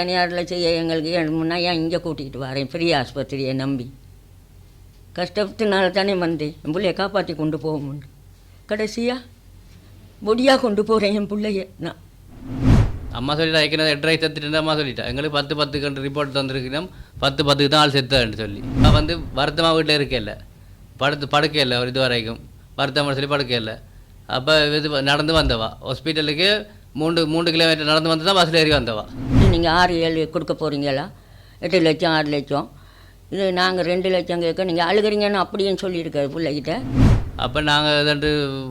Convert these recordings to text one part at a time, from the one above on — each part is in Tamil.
தனியாரில் செய்ய எங்களுக்கு முன்னா ஏன் இங்கே கூட்டிகிட்டு வரேன்? பெரிய ஆஸ்பத்திரியை நம்பி. கஷ்டத்தினால தானே வந்தேன். என் பிள்ளைய காப்பாற்றி கொண்டு போக முடியும் கடைசியாக பொடியாக கொண்டு போகிறேன் என் பிள்ளைய. நான். அம்மா சொல்லிட்டா ஏற்கனவே எட்டு செத்துட்டு அம்மா சொல்லிட்டா. எங்களுக்கு பத்து பத்துக்கு ரிப்போர்ட் தந்திருக்கணும் பத்து பத்துக்கு தான் ஆள் செத்தான்னு சொல்லி. நான் வந்து வருத்தமாக வீட்டில் இருக்கல படுத்து படுக்கையில் ஒரு இது வரைக்கும். வருத்தமாக சொல்லி படுக்க இல்லை அப்போ இது நடந்து வந்தவா. ஹாஸ்பிட்டலுக்கு மூன்று மூன்று கிலோமீட்டர் நடந்து வந்து தான் பஸ்ஸில் ஏறி வந்தவா. நீங்கள் ஆறு ஏழு கொடுக்க போகிறீங்களா எட்டு லட்சம் ஆறு லட்சம். இது நாங்கள் ரெண்டு லட்சம் கேட்க நீங்கள் அழுகிறீங்கன்னு அப்படியும் சொல்லியிருக்காரு பிள்ளைகிட்ட. அப்போ நாங்கள் இதண்டு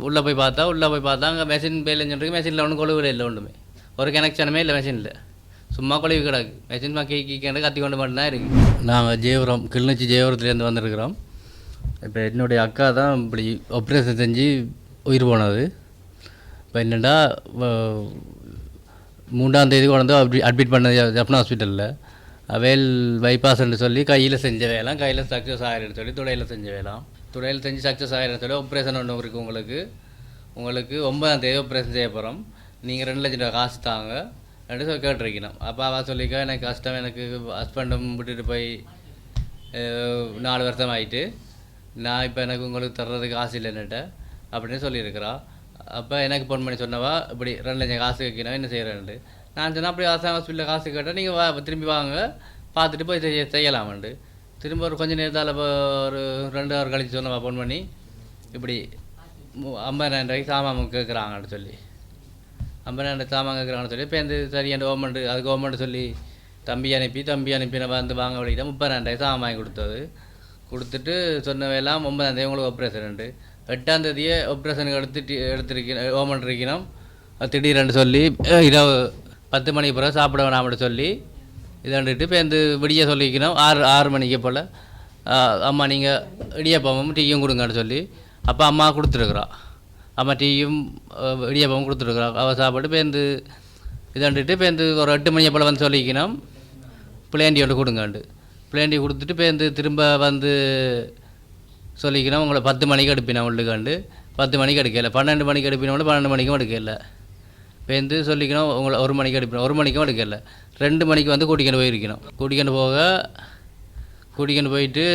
உள்ளே போய் பார்த்தா உள்ளே போய் பார்த்தா அங்கே மெஷின் பேலன்னு சொல்லிட்டு மெஷினில் ஒன்றும் கொழுவில் இல்லை ஒன்றுமே ஒரு கனெக்ஷனுமே இல்லை மெஷினில் சும்மா கொழுவி கிடக்கு. மெஷின் கீ கீக்கண்டு கத்தி கொண்டு மட்டும்தான் இருக்குது நாங்கள் ஜெயபுரம் கிளிநொச்சி ஜெயபுரத்துலேருந்து வந்திருக்கிறோம். இப்போ என்னுடைய அக்கா தான் இப்படி ஆப்ரேஷன் செஞ்சு உயிர் போனது. இப்போ என்னென்னா மூன்றாம் தேதி கொண்டு வந்து அப்படி அட்மிட் பண்ணது ஜப்னா ஹாஸ்பிட்டலில் வேல் பைபாஸ்ன்னு சொல்லி கையில் செஞ்ச வேலாம் கையில் சக்ஸஸ் ஆகிருன்னு சொல்லி துடையில் செஞ்ச வேலாம் துடையில் செஞ்சு சக்ஸஸ் ஆகிருன்னு சொல்லி ஆப்ரேஷன் ஒன்று இருக்குது உங்களுக்கு. உங்களுக்கு ஒன்பதாம் தேதி ஆப்ரேஷன் செய்ய போகிறோம் நீங்கள் ரெண்டு லட்சம் ரூபா காசு தாங்க. ரெண்டு சொல்லி கேட்டிருக்கணும். அப்பா அவள் சொல்லிக்கா எனக்கு கஷ்டம் எனக்கு ஹஸ்பண்டும் விட்டுட்டு போய் நாலு வருஷம் ஆகிட்டு நான் இப்போ எனக்கு உங்களுக்கு தர்றதுக்கு காசு இல்லைன்னுட்ட அப்படின்னு சொல்லியிருக்கிறா. அப்போ எனக்கு ஃபோன் பண்ணி சொன்னவா இப்படி ரெண்டு லட்சம் காசு வைக்கணும் என்ன செய்கிறேன்ட்டு நான் சொன்னேன் அப்படி ஆசா ஹாஸ்பிட்டலில் காசு கேட்டால் நீங்கள் வா திரும்பி வாங்க பார்த்துட்டு போய் செய்ய செய்யலாமண்டு திரும்ப ஒரு கொஞ்ச நேரத்தால் இப்போ ஒரு ரெண்டு ஹவர் கழிச்சு சொன்னவா ஃபோன் பண்ணி. இப்படி ஐம்பதாயிரம் ரூபாய்க்கு சாமான் கேட்குறாங்கன்னு சொல்லி. ஐம்பதாயிரம் சாமான் கேட்குறாங்கன்னு சொல்லி இப்போ இந்த சரியான கவர்மெண்ட் அது கவர்மெண்ட் சொல்லி தம்பி அனுப்பி தம்பி அனுப்பி நம்ம வந்து வாங்க வழிக்கிட்ட முப்பதாயிரம் ரூபாய் சாமான் வாங்கி கொடுத்தது. கொடுத்துட்டு சொன்னவையெல்லாம் ஒன்பதாம் உங்களுக்கு ஆப்ரேஷன் எட்டாம் தேதியே ஆப்ரேஷனுக்கு எடுத்துட்டு எடுத்திருக்கணும் கவர்மெண்ட் இருக்கணும் திடீரென்று சொல்லி இரவு பத்து மணிக்கு பிறகு சாப்பிட வேணாம்னு சொல்லி இதாண்டுட்டு இப்போ இந்த விடிய சொல்லிக்கணும். ஆறு ஆறு மணிக்கு போல் அம்மா நீங்கள் இடியப்பமும் டீயும் கொடுங்கன்னு சொல்லி அப்போ அம்மா கொடுத்துருக்குறா. அம்மா டீயும் அஹ், இடியப்பமும் கொடுத்துருக்குறா. அவள் சாப்பிட்டு இப்போ இந்த இதாண்டுட்டு இப்போ இந்த ஒரு எட்டு மணியை போல் வந்து சொல்லிக்கணும். பிளேண்டி ஒன்று கொடுங்கண்டு. பிளேண்டி கொடுத்துட்டு இப்போ இந்த திரும்ப வந்து சொல்லிக்கணும் உங்களை பத்து மணிக்கு எடுப்பினோம் உள்ளுக்காண்டு. பத்து மணிக்கு எடுக்கல. பன்னெண்டு மணிக்கு எடுப்பினோம் பன்னெண்டு மணிக்கும் எடுக்கல. பேருந்து சொல்லிக்கணும் உங்களை ஒரு மணிக்கு எடுப்பினோம். ஒரு மணிக்கும் எடுக்கல. ரெண்டு மணிக்கு வந்து கூட்டிக்கிட்டு போயிருக்கணும் கூட்டிக்கிட்டு போக கூட்டிக்கிட்டு போயிட்டு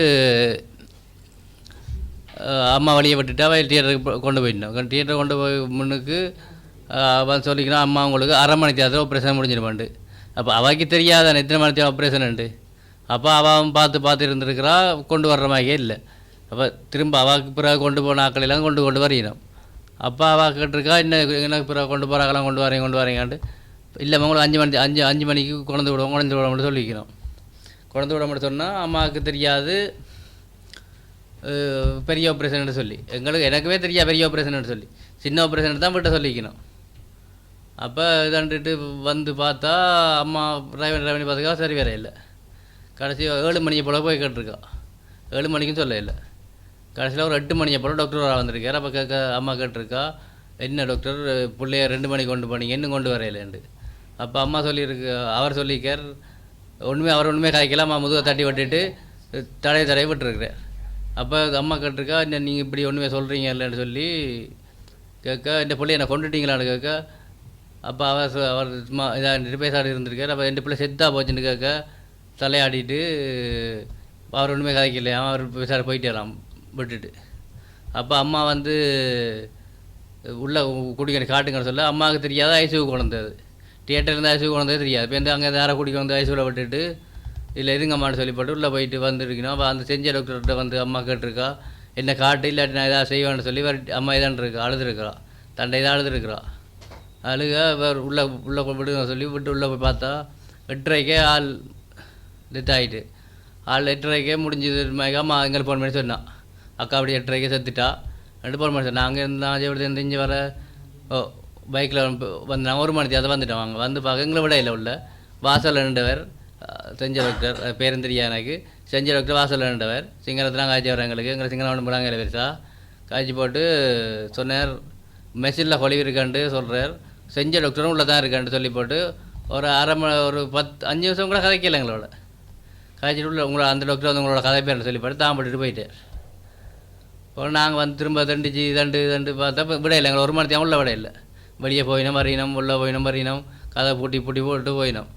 அம்மா வழியை விட்டுட்டா அவள் தியேட்டருக்கு கொண்டு போயிட்டோம் தியேட்டர் கொண்டு போய் முன்னுக்கு அவன் சொல்லிக்கணும் அம்மா உங்களுக்கு அரை மணி தேர்தல் ஆப்ரேஷன் முடிஞ்சிருமாண்டு. அப்போ அவளுக்கு தெரியாத எத்தனை மணி தேவை ஆப்ரேஷன்ட்டு அப்போ அவன் பார்த்து பார்த்து இருந்திருக்கிறா கொண்டு வர்ற மாதிரியே இல்லை. அப்போ திரும்ப அவாக்கு பிறகு கொண்டு போன ஆட்கள் எல்லாம் கொண்டு கொண்டு வரையணும் அப்போ அவா கேட்டிருக்கா இன்னும் எனக்கு பிறகு கொண்டு போகிறாங்களாம் கொண்டு வரீங்க கொண்டு வரீங்கன்ட்டு இல்லை உங்களுக்கு அஞ்சு மணி அஞ்சு அஞ்சு மணிக்கு குழந்தை விடுவோம் குழந்தை விட மட்டும் சொல்லிக்கணும் கொண்டு விட மட்டும் சொன்னால் அம்மாவுக்கு தெரியாது பெரிய ஆப்ரேஷன் சொல்லி எங்களுக்கு எனக்குமே தெரியாது பெரிய ஆப்ரேஷன் சொல்லி சின்ன ஆப்ரேஷன் தான் விட்ட சொல்லிக்கணும் அப்போ இதாண்டுட்டு வந்து பார்த்தா அம்மா டிரைவன் டிரைவர் பார்த்துக்கா சரி வேற இல்லை கடைசி ஏழு மணியை போல் போய் கேட்டிருக்கா ஏழு மணிக்கும் சொல்ல இல்லை கடைசியில் ஒரு எட்டு மணியை போல் டாக்டர் வர வந்திருக்கார். அப்போ கேட்க அம்மா கேட்டிருக்கா என்ன டாக்டர் பிள்ளைய ரெண்டு மணிக்கு கொண்டு போனீங்க. இன்னும் கொண்டு வரையிலேண்டு அப்போ அம்மா சொல்லியிருக்கு அவர் சொல்லியிருக்கார் ஒன்றுமே அவர் ஒன்றுமே காய்க்கல. அம்மா முதுகை தட்டி விட்டுட்டு தடைய தடைய விட்டுருக்குறார் அப்போ அம்மா கேட்டிருக்கா என்ன நீங்கள் இப்படி ஒன்றுமே சொல்கிறீங்க இல்லைன்னு சொல்லி கேட்க இந்த பிள்ளைய என்னை கொண்டுட்டீங்களான்னு கேட்க அப்போ அவர் சொ- அவர் சும்மா இதாக பேசாடி இருந்திருக்கார். அப்போ ரெண்டு பிள்ளை செத்தா போச்சுன்னு கேட்க தலையாடிட்டு அவர் ஒன்றுமே கதைக்கலையா அவர் பேசாட போயிட்டாராம். விட்டுட்டு. அப்போ அம்மா வந்து உள்ளே குடிக்கிற காட்டுங்கன்னு சொல்ல அம்மாவுக்கு தெரியாத ஐசியூ குழந்தது தியேட்டர்லேருந்து ஐசியூ கொண்டதே தெரியாது. இப்போ வந்து அங்கே யாரை குடிக்க வந்து ஐசியூவில் விட்டுட்டு இல்லை எதுங்கம்மான்னு சொல்லி போட்டு உள்ளே போயிட்டு வந்துருக்கணும். அப்போ அந்த செஞ்ச டாக்டர்கிட்ட வந்து அம்மா கேட்டிருக்கா என்ன காட்டு இல்லாட்டி நான் எதாவது செய்வேன்னு சொல்லி வேறு அம்மா இதான் இருக்கா அழுதுருக்குறா தண்டை தான் அழுதுருக்குறா அழுக வேறு உள்ளே உள்ளே விடுங்க சொல்லி விட்டு உள்ளே போய் பார்த்தா எட்டரைக்கே ஆள் டெத் ஆகிட்டு ஆள் எட்டரைக்கே முடிஞ்சது. அம்மா எங்களுக்கு ஃபோன் பண்ணி சொன்னான் அக்கா அப்படி எட்டரைக்கே செத்துட்டா ரெண்டு ஃபோன் மணி சொன்னான் அங்கே இருந்தால் அஜய் இருந்து இங்கே வர ஓ பைக்கில் வந்தாங்க ஒரு மணி அதை வந்துட்டோம் வாங்க. வந்து பார்க்க எங்களை விட இல்லை உள்ள. வாசலில் நின்றவர் செஞ்ச டாக்டர் பேருந்திரியா பேரும் எனக்கு. செஞ்ச டாக்டர் வாசலில் நின்றவர். சிங்கரத்தில் காய்ச்சி வர எங்களுக்கு. எங்களை சிங்கரம் போகிறாங்க பெருசா காய்ச்சி போட்டு சொன்னார் மெஷினில் கொலிவு இருக்கான்ட்டு சொல்கிறார் செஞ்ச டாக்டரும் உள்ளே தான் இருக்கான்ட்டு சொல்லி போட்டு ஒரு அரை மணி ஒரு பத்து அஞ்சு நிமிஷம் கூட கதைக்கல எங்களோட. காய்ச்சிட்டு உள்ள உங்களை அந்த டாக்டர் வந்து உங்களோட கதை பேர் சொல்லி போட்டு தான் போட்டுட்டு போயிட்டார். இப்போ நாங்கள் வந்து திரும்ப தண்டிச்சு தண்டு தண்டு பார்த்தா இப்போ விட இல்லை எங்களை ஒரு மணி உள்ளே உள்ள விட இல்லை வெளியே போயினோம் வரையினோம் உள்ளே போயினோம் வரையினோம் கதை பூட்டி பூட்டி போட்டு போயினோம்.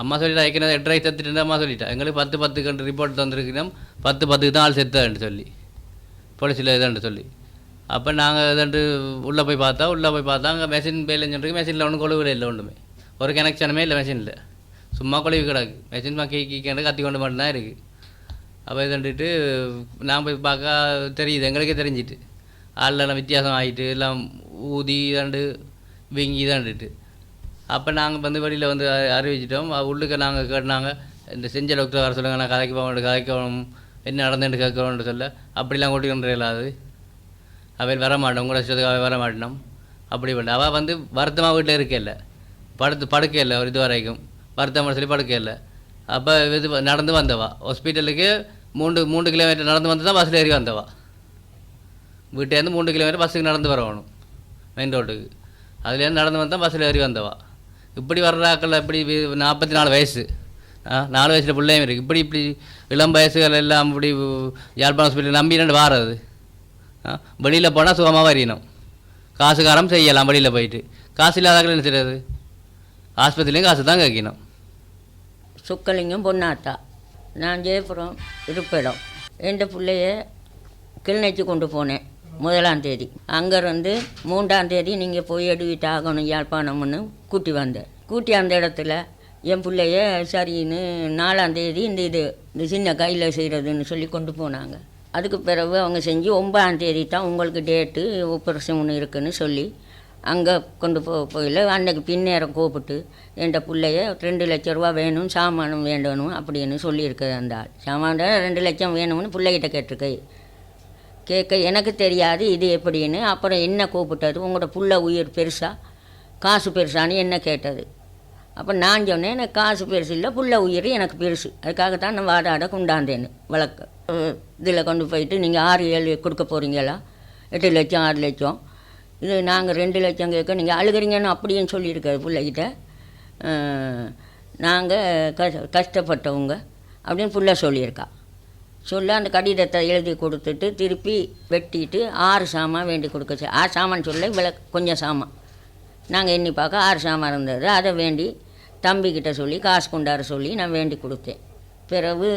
அம்மா சொல்லிட்டா ஏற்கனவே எட்டரை செத்துட்டு அம்மா சொல்லிட்டா. எங்களுக்கு பத்து பத்து கண்டு ரிப்போர்ட் தந்துருக்கணும் பத்து பத்துக்கு தான் ஆள் செத்தான்னு சொல்லி. போலீஸில் இதான்ட்டு சொல்லி. அப்போ நாங்கள் இதாண்டு உள்ளே போய் பார்த்தா உள்ளே போய் பார்த்தா அங்கே மெஷின் பேலஞ்சுருக்கு மெஷினில் ஒன்றும் கொழுவில் இல்லை ஒன்றுமே ஒரு கனெக்ஷனுமே இல்லை மெஷினில் சும்மா கொழுவி கிடக்கு. மெஷின் கீ கீக்கண்டு கத்தி கொண்டு மட்டும்தான் இருக்குது அப்போ இதுண்டுட்டு நான் போய் பார்க்க தெரியுது எங்களுக்கே தெரிஞ்சிட்டு. ஆள்லாம் வித்தியாசம் ஆகிட்டு எல்லாம் ஊதி இதாண்டு வீங்கி இதாண்டுட்டு. அப்போ நாங்கள் வந்து வெளியில் வந்து அறிவிச்சிட்டோம். அ- உள்ளுக்க நாங்கள் கேட்டாங்க இந்த செஞ்ச டாக்டர் வர சொல்லுங்கள் நான் கதைக்கு போக கதைக்கணும் என்ன நடந்துட்டு கேட்கணும்னு சொல்ல. அப்படிலாம் கூட்டிகிட்டு இல்லாது அவையில் வர மாட்டோம் உங்களை இஷ்டத்துக்கு வர மாட்டோம். அப்படி பண்ண அவள் வந்து வருத்தமாக வீட்டில் இருக்கல படுத்து படுக்கையில் ஒரு இது வரைக்கும். வருத்தமாக சொல்லி படுக்கையில்லை அப்போ இது நடந்து வந்தவா. ஹாஸ்பிட்டலுக்கு மூன்று மூன்று கிலோமீட்டர் நடந்து வந்து தான் பஸ்ஸில் ஏறி வந்தவா. வீட்டிலேருந்து மூன்று கிலோமீட்டர் பஸ்ஸுக்கு நடந்து வரணும் மெயின் ரோட்டுக்கு அதுலேருந்து நடந்து வந்து தான் பஸ்ஸில் ஏறி வந்தவா. இப்படி வர்றாக்கள் இப்படி நாற்பத்தி நாலு வயசு. ஆ நாலு வயசில் பிள்ளையும் இருக்குது இப்படி இப்படி இளம் வயசுகள் எல்லாம் இப்படி யாழ்ப்பாணம் ஹாஸ்பிட்டல் நம்பி ரெண்டு வாரது ஆ வெளியில் போனால் சுகமாக வரையணும் காசுக்காரம் செய்யலாம் வெளியில் போயிட்டு. காசு இல்லாதாக்கள் என்ன செய்யறது ஆஸ்பத்திரிலையும் காசு தான் கேட்கணும். சுக்கலிங்கம் பொன்னாத்தா நான் ஜெயபுரம் இருப்பிடம். என் பிள்ளைய கிளிநொச்சி கொண்டு போனேன் முதலாம் தேதி. அங்கேருந்து மூன்றாம் தேதி நீங்கள் போய் எடுவிட்டு ஆகணும் யாழ்ப்பாணம்னு கூட்டி வந்தேன். கூட்டி அந்த இடத்துல என் பிள்ளைய சரின்னு நாலாம் தேதி இந்த இது இந்த சின்ன கையில் செய்கிறதுன்னு சொல்லி கொண்டு போனாங்க. அதுக்கு பிறகு அவங்க செஞ்சு ஒன்பதாம் தேதி தான் உங்களுக்கு டேட்டு ஆப்ரேஷன் ஒன்று இருக்குன்னு சொல்லி அங்கே கொண்டு போ போயில அன்னைக்கு பின்னேரம் கூப்பிட்டு என் பிள்ளைய ரெண்டு லட்ச ரூபா வேணும் சாமானும் வேண்டணும் அப்படின்னு சொல்லியிருக்குது அந்த ஆள். சாமான ரெண்டு லட்சம் வேணும்னு பிள்ளைகிட்ட கேட்டிருக்கு. கேட்க எனக்கு தெரியாது இது எப்படின்னு. அப்புறம் என்ன கூப்பிட்டது? உங்களோட புள்ள உயிர் பெருசா? காசு பெருசான்னு என்ன கேட்டது? அப்போ நான் சொன்னேன் எனக்கு காசு பெருசு இல்லை புள்ள உயிர் எனக்கு பெருசு. அதுக்காகத்தான் நான் வாடாட கொண்டாந்தேன்னு. வழக்கு. இதில் கொண்டு போயிட்டு நீங்கள் ஆறு ஏழு கொடுக்க போகிறீங்களா எட்டு லட்சம் ஆறு லட்சம். இது நாங்கள் ரெண்டு லட்சம் கேட்க நீங்கள் அழுகிறீங்கன்னு அப்படின்னு சொல்லியிருக்காரு பிள்ளைகிட்ட. நாங்கள் கஷ் கஷ்டப்பட்டவங்க அப்படின்னு புள்ள சொல்லியிருக்கா. சொல்ல அந்த கடிதத்தை எழுதி கொடுத்துட்டு திருப்பி வெட்டிட்டு ஆறு சாமான் வேண்டி கொடுக்க சொ- ஆறு சாமான் சொல்ல வில கொஞ்சம் சாமான். நாங்கள் எண்ணி பார்க்க ஆறு சாமான் இருந்தது. அதை வேண்டி தம்பிக்கிட்ட சொல்லி காசு கொண்டாட சொல்லி நான் வேண்டி கொடுத்தேன். பிறகு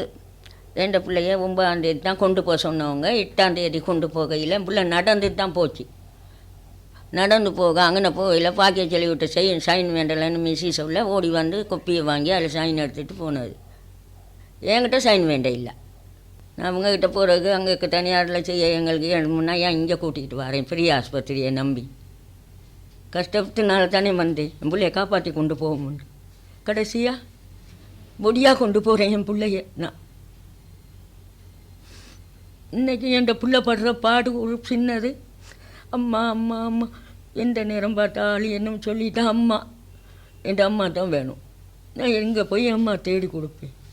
ரெண்டு பிள்ளைய ஒன்பதாம் தேதி தான் கொண்டு போக சொன்னவங்க எட்டாம் தேதி கொண்டு போகையில் பிள்ளை நடந்துட்டு தான் போச்சு. நடந்து போக அங்கே போகல பாக்கிய சொல்லி விட்டு சைன் சைன் வேண்டலைன்னு மிஸ்ஸி சொல்ல ஓடி வந்து கொப்பியை வாங்கி அதில் சைன் எடுத்துகிட்டு போனது. என்கிட்ட சைன் வேண்ட இல்லை. நான் அவங்கக்கிட்ட போகிறதுக்கு அங்கே தனியாரில் செய்ய எங்களுக்கு முன்னா ஏன் இங்கே கூட்டிகிட்டு வரேன்? பெரிய ஆஸ்பத்திரியை நம்பி. கஷ்டத்தினால தானே வந்தேன். என் பிள்ளைய காப்பாற்றி கொண்டு போக முடியும் கடைசியாக பொடியாக கொண்டு போகிறேன் என் பிள்ளைய நான். இன்னைக்கு என் பிள்ளை படுற பாடு ஒரு சின்னது. அம்மா அம்மா அம்மா. எந்த நேரம் பார்த்தாலும் என்னும் சொல்லிட்டா அம்மா என் அம்மா தான் வேணும். நான் எங்கே போய் அம்மா தேடி கொடுப்பேன்?